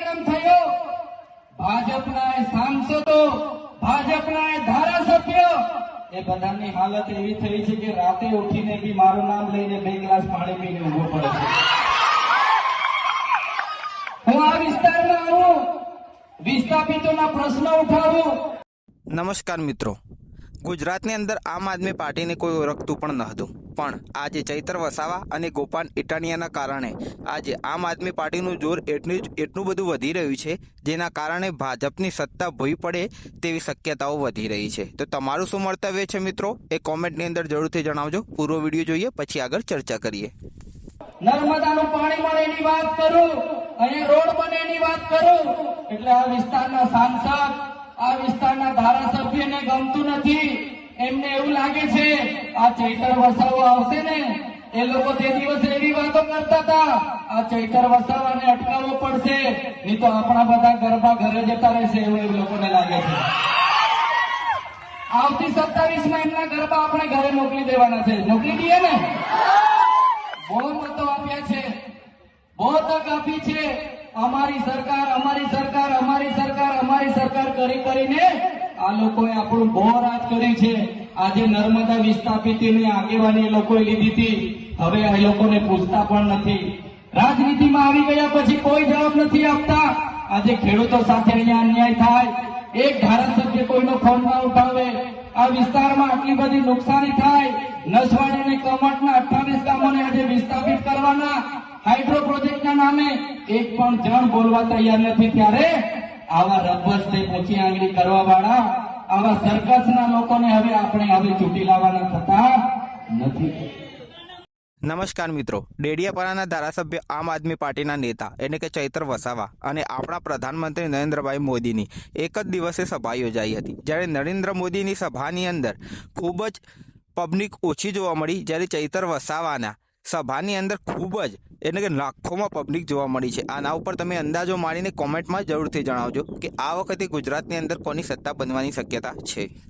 કાર્યક્રમ થયો. ભાજપના સાંસદો, ભાજપના ધારાસભ્યો, એ બધાની હાલત એવી થઈ છે કે રાતે ઉઠીને બી મારું નામ લઈને બે ગ્લાસ પાણી પીને ઊભો પડે છે. નમસ્કાર મિત્રો. ગુજરાતની અંદર આમ આદમી પાર્ટીને કોઈ ઓળખતું પણ ન હતું. પણ આજે ચૈતર વસાવા અને ગોપાલ ઇટાનિયાના કારણે આજે આમ આદમી પાર્ટીનું જોર એટલું જ એટલું બધું વધી રહ્યું છે, જેના કારણે ભાજપની સત્તા ભોઈ પડે તેવી શક્યતાઓ વધી રહી છે. તો તમારું શું મંતવ્ય છે મિત્રો? એ કોમેન્ટની અંદર જરૂરથી જણાવજો. પૂરો વીડિયો જોઈએ, પછી આગળ ચર્ચા કરીએ. નર્મદાનું પાણી મળે એની વાત કરું, અહીંયા રોડ બને એની વાત કરું, એટલે આ વિસ્તારના સાંસદ, આ વિસ્તારના ધારાસભ્યને ગમતું નથી. એમને એવું લાગે છે આ ચૈતર વસાવો આવશે ને, એ લોકો તે દિવસે એવી વાતો કરતા હતા, આ ચૈતર વસાવાને અટકાવવો પડશે, નહીં તો આપણા બધા ગરબા ઘરે જતા રહેશે એવું એ લોકોને લાગે છે. આવતી સત્તાવીસમાં એમના ગરબા આપણે ઘરે મોકલી દેવાના છે. મોકલી દઈએ ને? બહુ મતો આપ્યા છે. બહુ તક આપી છે. અમારી સરકાર અમારી સરકાર અમારી સરકાર અમારી સરકાર કરી કરીને આ લોકોએ આપણું બહુ રાજ કર્યું છે. આજે નર્મદા વિસ્થાપિતની આગેવાની એ લોકોએ લીધી હતી. હવે એ લોકોને પૂછતા પણ નથી. રાજનીતિમાં આવી ગયા પછી કોઈ જવાબ નથી આપતા. આજે ખેડૂતો સાથે અહીંયા અન્યાય થાય. એક ધારાસભ્ય કોઈનો ફોન ના ઉઠાવે. આ વિસ્તારમાં આટલી બધી નુકસાની થાય. નસવાડી અને કમટના અઠાવીસ ગામોને આજે વિસ્થાપિત કરવાના. હાઇડ્રો પ્રોજેક્ટના નામે એક પણ જણ બોલવા તૈયાર નથી. ત્યારે આવા રબસ તે ઊંચી આંગળી કરવા વાળા આવા સર્કસના લોકોને હવે આપણે હવે ચૂંટી લાવવાના થતા નથી. નમસ્કાર મિત્રો. ડેડિયાપાડાના ધારાસભ્ય આમ આદમી પાર્ટીના નેતા એટલે કે ચૈતર વસાવા અને આપણા પ્રધાનમંત્રી નરેન્દ્રભાઈ મોદીની એક જ દિવસે સભા યોજાઈ હતી. જ્યારે નરેન્દ્ર મોદીની સભાની અંદર ખૂબ જ પબ્લિક ઓછી જોવા મળી, જ્યારે ચૈતર વસાવાના સભાની અંદર ખૂબ જ એટલે કે લાખોમાં પબ્લિક જોવા મળી છે. આના ઉપર તમે અંદાજો માણીને કોમેન્ટમાં જરૂરથી જણાવજો કે આ વખતે ગુજરાતની અંદર કોની સત્તા બનવાની શક્યતા છે?